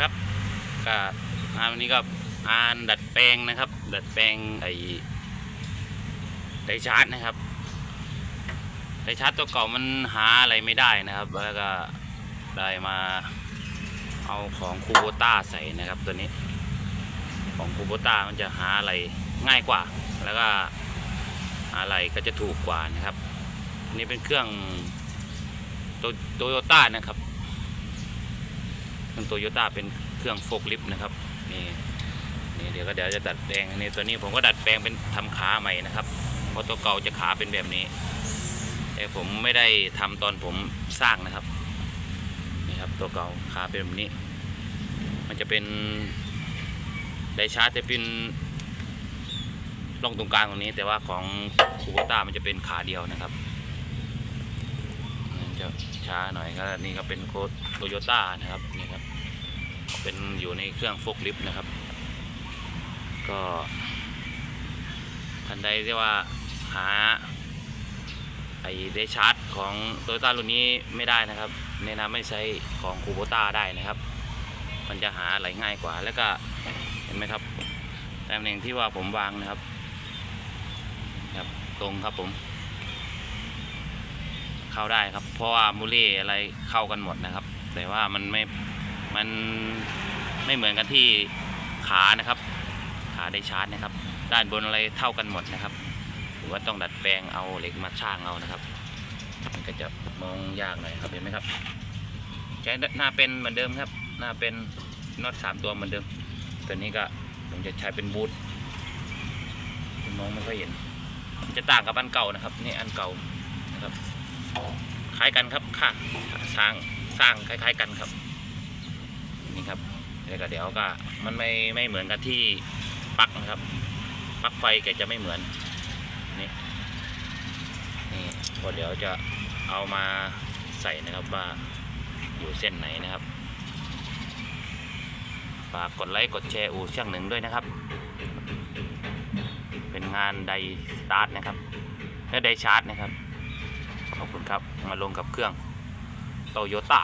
ครับก็งาวันนี้ก็งานดัดแปลงนะครับ ดัดแปลงไอ้ไดชาร์จนะครับไดชาร์จตัวเก่ามันหาอะไรไม่ได้นะครับ แล้วก็ได้มาเอาของคูโบต้าใส่นะครับตัวนี้ ของคูโบต้ามันจะหาอะไรง่ายกว่า แล้วก็หาอะไรก็จะถูกกว่านะครับ นี่เป็นเครื่องโตโยต้านะครับ รื่องโตโยต้าเป็นเครื่องโฟกลิฟต์นะครับนี่นี่เดี๋ยวก็เดี๋ยวจะดัดแปลงนี่ตัวนี้ผมก็ดัดแปลงเป็นทำขาใหม่นะครับ เพราะตัวเก่าจะขาเป็นแบบนี้ แต่ผมไม่ได้ทำตอนผมสร้างนะครับนี่ครับตัวเก่าขาเป็นแบบนี้ มันจะเป็นไดชาร์จจะเป็นร่องตรงกลางตรงนี้ แต่ว่าของคูโบต้ามันจะเป็นขาเดียวนะครับ ช้าหน่อยก็นี่ก็เป็นโคดโตโยต้านะครับนี่ครับเป็นอยู่ในเครื่องโฟกลิฟต์นะครับ ก็ทันใดที่ว่าหาไอเดชาร์จของโตโยต้ารุ่นนี้ไม่ได้นะครับแนะนำไม่ใช้ของคูโบต้าได้นะครับ มันจะหาอะไรง่ายกว่าแล้วก็เห็นไหมครับตำแหน่งที่ว่าผมวางนะครับครับตรงครับผม เข้าได้ครับ เพราะว่ามูเล่อะไรเข้ากันหมดนะครับ แต่ว่ามันไม่มันไม่เหมือนกันที่ขานะครับ ขาได้ชาร์จนะครับ ด้านบนอะไรเท่ากันหมดนะครับ หรือว่าต้องดัดแปลงเอาเหล็กมาช่างเอานะครับ มันก็จะมองยากหน่อยครับเห็นไหมครับ ใช้หน้าเป็นเหมือนเดิมครับ หน้าเป็นน็อตสามตัวเหมือนเดิม ตัวนี้ก็ผมจะใช้เป็นบูทคุณมองไม่ค่อยเห็นมันจะต่างกับอันเก่านะครับ นี่อันเก่านะครับ คล้ายกันครับค่ะสร้างสร้างคล้าย ๆ กันครับ นี่ครับแล้วก็เดี๋ยวก็มันไม่ไม่เหมือนกับที่ปลั๊กนะครับปลั๊กไฟแกจะไม่เหมือนนี่นี่พอเดี๋ยวจะเอามาใส่นะครับว่าอยู่เส้นไหนนะครับฝากกดไลค์กดแชร์อู่ช่างหนึ่งด้วยนะครับ เป็นงานไดสตาร์ทนะครับและไดชาร์จนะครับ คุณครับ มาลงกับเครื่องโตโยต้า